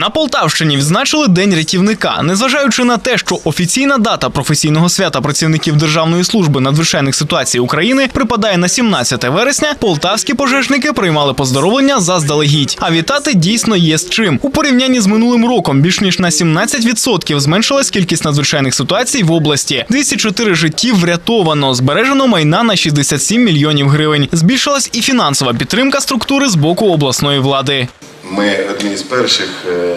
На Полтавщині відзначили День рятівника. Незважаючи на те, що офіційна дата професійного свята працівників Державної служби надзвичайних ситуацій України припадає на 17 вересня, полтавські пожежники приймали поздоровлення заздалегідь. А вітати дійсно є з чим. У порівнянні з минулим роком більш ніж на 17% зменшилась кількість надзвичайних ситуацій в області. 204 життів врятовано, збережено майна на 67 мільйонів гривень. Збільшилась і фінансова підтримка структури з боку обласної влади. Ми одні з перших е,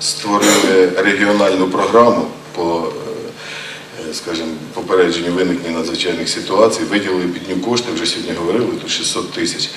створили регіональну програму по, е, скажімо, попередженню виникнення надзвичайних ситуацій. Виділили нього кошти, вже сьогодні говорили, тут 600 тисяч.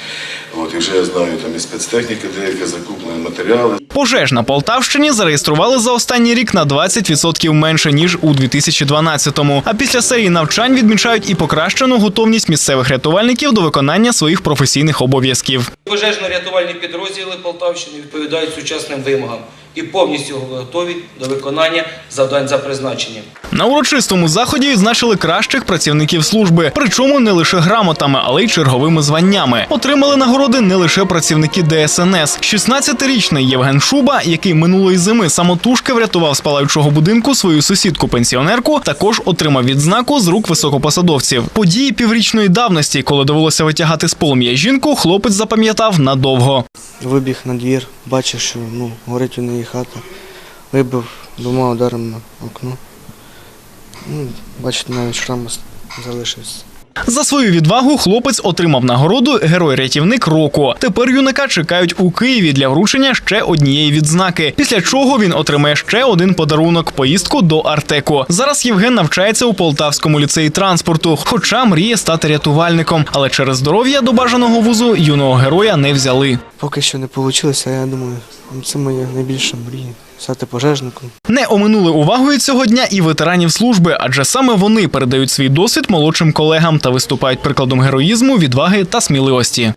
От, і вже я знаю, там і спецтехніка деяка закуплені матеріали. Пожеж на Полтавщині зареєстрували за останній рік на 20% менше ніж у 2012-му. А після серії навчань відмічають і покращену готовність місцевих рятувальників до виконання своїх професійних обов'язків. Пожежно-рятувальні підрозділи Полтавщини відповідають сучасним вимогам і повністю готові до виконання завдань за призначенням. На урочистому заході відзначили кращих працівників служби, причому не лише грамотами, але й черговими званнями. Отримали нагороди не лише працівники ДСНС. 16-річний Євген Шуба, який минулої зими самотужки врятував з палаючого будинку свою сусідку-пенсіонерку, також отримав відзнаку з рук високопосадовців. Події піврічної давності, коли довелося витягати з полум'я жінку, хлопець запам'ятав надовго. Вибіг на двір, бачив, що ну, горить у неї хата. Вибив двома ударами на окно. Ну, бачите, навіть шрам залишився. За свою відвагу хлопець отримав нагороду Герой-рятівник року. Тепер юнака чекають у Києві для вручення ще однієї відзнаки. Після чого він отримає ще один подарунок поїздку до Артеку. Зараз Євген навчається у Полтавському ліцеї транспорту, хоча мріє стати рятувальником. Але через здоров'я до бажаного вузу юного героя не взяли. Поки що не вийшло, а я думаю, це моя найбільша мрія стати пожежником. Не оминули увагою цього дня і ветеранів служби, адже саме вони передають свій досвід молодшим колегам та виступають прикладом героїзму, відваги та сміливості.